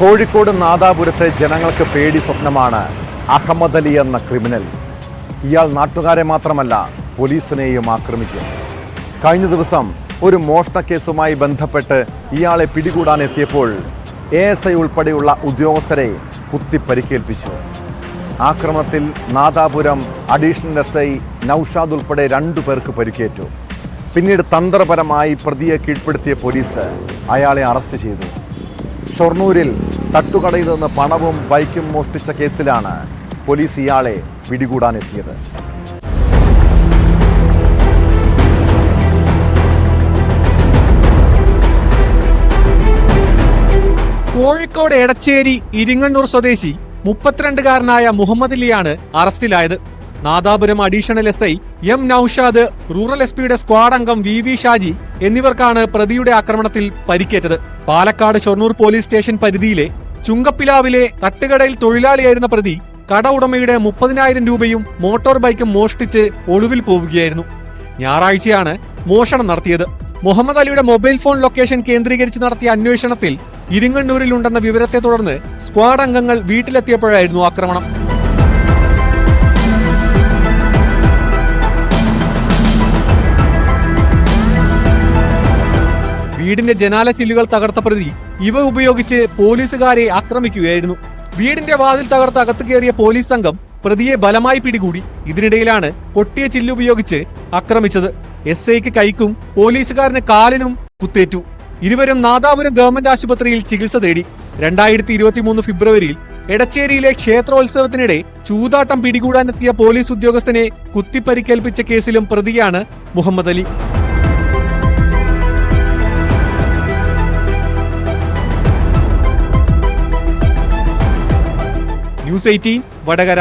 കോഴിക്കോട് നാദാപുരത്തെ ജനങ്ങൾക്ക് പേടി സ്വപ്നമാണ് അഹമ്മദ് അലി എന്ന ക്രിമിനൽ. ഇയാൾ നാട്ടുകാരെ മാത്രമല്ല പോലീസിനെയും ആക്രമിക്കും. കഴിഞ്ഞ ദിവസം ഒരു മോഷണ കേസുമായി ബന്ധപ്പെട്ട് ഇയാളെ പിടികൂടാൻ എത്തിയപ്പോൾ എ എസ് ഐ ഉൾപ്പെടെയുള്ള ഉദ്യോഗസ്ഥരെ കുത്തി പരിക്കേൽപ്പിച്ചു ആക്രമണത്തിൽ Nadapuram additional S I Noushad ഉൾപ്പെടെ രണ്ടു പേർക്ക് പരിക്കേറ്റു. പിന്നീട് തന്ത്രപരമായി പ്രതിയെ കീഴ്പ്പെടുത്തിയ പോലീസ് അയാളെ അറസ്റ്റ് ചെയ്തു. ഷൊർണൂരിൽ തട്ടുകടയിൽ നിന്ന് പണവും ബൈക്കും മോഷ്ടിച്ച കേസിലാണ് പോലീസ് ഇയാളെ പിടികൂടാനെത്തിയത്. കോഴിക്കോട് എടച്ചേരി ഇരിങ്ങണ്ണൂർ സ്വദേശി മുപ്പത്തിരണ്ടുകാരനായ മുഹമ്മദ് അലിയാണ് അറസ്റ്റിലായത്. Nadapuram additional S I M Noushad rural S പിയുടെ സ്ക്വാഡ് അംഗം വി വി ഷാജി എന്നിവർക്കാണ് പ്രതിയുടെ ആക്രമണത്തിൽ പരിക്കേറ്റത്. പാലക്കാട് ഷൊർണൂർ പോലീസ് സ്റ്റേഷൻ പരിധിയിലെ ചുങ്കപ്പിലാവിലെ തട്ടുകടയിൽ തൊഴിലാളിയായിരുന്ന പ്രതി കട ഉടമയുടെ മുപ്പതിനായിരം രൂപയും മോട്ടോർ ബൈക്കും മോഷ്ടിച്ച് ഒളിവിൽ പോവുകയായിരുന്നു. ഞായറാഴ്ചയാണ് മോഷണം നടത്തിയത്. മുഹമ്മദ് അലിയുടെ മൊബൈൽ ഫോൺ ലൊക്കേഷൻ കേന്ദ്രീകരിച്ച് നടത്തിയ അന്വേഷണത്തിൽ ഇരിങ്ങണ്ണൂരിലുണ്ടെന്ന വിവരത്തെ തുടർന്ന് സ്ക്വാഡ് അംഗങ്ങൾ വീട്ടിലെത്തിയപ്പോഴായിരുന്നു ആക്രമണം. വീടിന്റെ ജനാല ചില്ലുകൾ തകർത്ത പ്രതി ഇവ ഉപയോഗിച്ച് പോലീസുകാരെ ആക്രമിക്കുകയായിരുന്നു. വീടിന്റെ വാതിൽ തകർത്ത് അകത്തു കയറിയ പോലീസ് സംഘം പ്രതിയെ ബലമായി പിടികൂടി. ഇതിനിടയിലാണ് പൊട്ടിയ ചില്ലുപയോഗിച്ച് ആക്രമിച്ചത്. എസ് ഐക്ക് കൈക്കും പോലീസുകാരന് കാലിനും കുത്തേറ്റു. ഇരുവരും നാദാപുരം ഗവൺമെന്റ് ആശുപത്രിയിൽ ചികിത്സ തേടി. രണ്ടായിരത്തി ഇരുപത്തി മൂന്ന് ഫെബ്രുവരിയിൽ എടച്ചേരിയിലെ ക്ഷേത്രോത്സവത്തിനിടെ ചൂതാട്ടം പിടികൂടാനെത്തിയ പോലീസ് ഉദ്യോഗസ്ഥനെ കുത്തിപ്പരിക്കേൽപ്പിച്ച കേസിലും പ്രതിയാണ് Muhammad Ali. News eighteen Vadakara